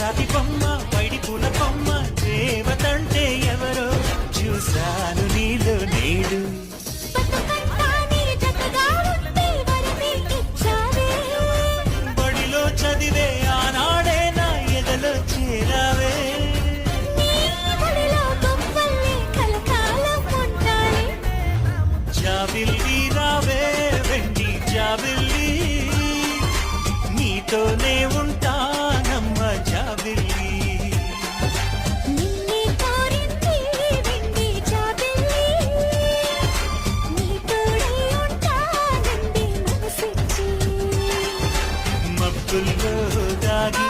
రాతి బొమ్మ పైడి పూల బొమ్మ దేవతంటే ఎవరో చూశాను నీలో నేడు. బడిలో చదివే ఆనాడే ఎదలో చేరావే. జాబిల్లి రావే వెండి జాబిల్లి. చూపుల్లో దాగి